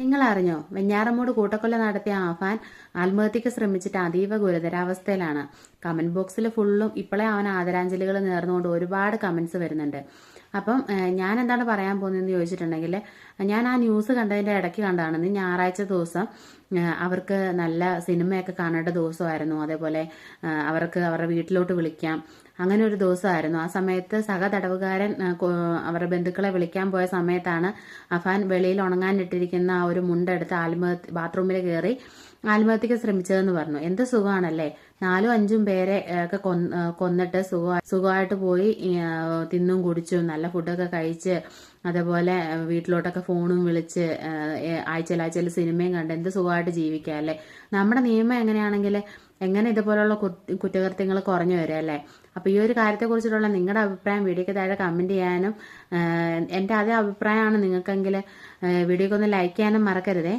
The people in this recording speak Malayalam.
നിങ്ങൾ അറിഞ്ഞോ വെഞ്ഞാറമ്മൂട് കൂട്ടക്കൊല നടത്തിയ ആഫാൻ ആത്മഹത്യക്ക് ശ്രമിച്ചിട്ട് അതീവ ഗുരുതരാവസ്ഥയിലാണ്. കമന്റ് ബോക്സിൽ ഫുള്ളും ഇപ്പോഴേ അവൻ ആദരാഞ്ജലികൾ നേർന്നുകൊണ്ട് ഒരുപാട് കമന്റ്സ് വരുന്നുണ്ട്. അപ്പം ഞാൻ എന്താണ് പറയാൻ പോകുന്നതെന്ന് ചോദിച്ചിട്ടുണ്ടെങ്കിൽ ഞാൻ ആ ന്യൂസ് കണ്ടതിന്റെ ഇടയ്ക്ക് കണ്ടതാണ് ഞായറാഴ്ച ദിവസം അവർക്ക് നല്ല സിനിമയൊക്കെ കാണേണ്ട ദിവസമായിരുന്നു. അതേപോലെ അവർക്ക് അവരുടെ വീട്ടിലോട്ട് വിളിക്കാം. അങ്ങനെ ഒരു ദിവസമായിരുന്നു. ആ സമയത്ത് സഹ തടവുകാരൻ അവരുടെ ബന്ധുക്കളെ വിളിക്കാൻ പോയ സമയത്താണ് അഫാൻ വെളിയിൽ ഉണങ്ങാനിട്ടിരിക്കുന്ന ആ ഒരു മുണ്ടെടുത്ത് ആത്മഹത്യ ബാത്റൂമിൽ കയറി ആത്മഹത്യക്ക് ശ്രമിച്ചതെന്ന് പറഞ്ഞു. എന്ത് സുഖമാണല്ലേ? നാലും അഞ്ചും പേരെ ഒക്കെ കൊന്നിട്ട് സുഖ സുഖമായിട്ട് പോയി തിന്നും കുടിച്ചും നല്ല ഫുഡൊക്കെ കഴിച്ച് അതേപോലെ വീട്ടിലോട്ടൊക്കെ ഫോണും വിളിച്ച് ആഴ്ചയിൽ ആഴ്ചയിൽ സിനിമയും കണ്ട് എന്ത് സുഖമായിട്ട് ജീവിക്കാം അല്ലേ? നമ്മുടെ നിയമം എങ്ങനെയാണെങ്കിൽ എങ്ങനെ ഇതുപോലുള്ള കുറ്റ- കുറ്റകൃത്യങ്ങൾ കുറഞ്ഞു വരും അല്ലേ? അപ്പൊ ഈ ഒരു കാര്യത്തെക്കുറിച്ചിട്ടുള്ള നിങ്ങളുടെ അഭിപ്രായം വീഡിയോക്ക് താഴെ കമന്റ് ചെയ്യാനും എന്റെ അതേ അഭിപ്രായമാണ് നിങ്ങൾക്കെങ്കിൽ വീഡിയോക്ക് ഒന്ന് ലൈക്ക് ചെയ്യാനും മറക്കരുതേ.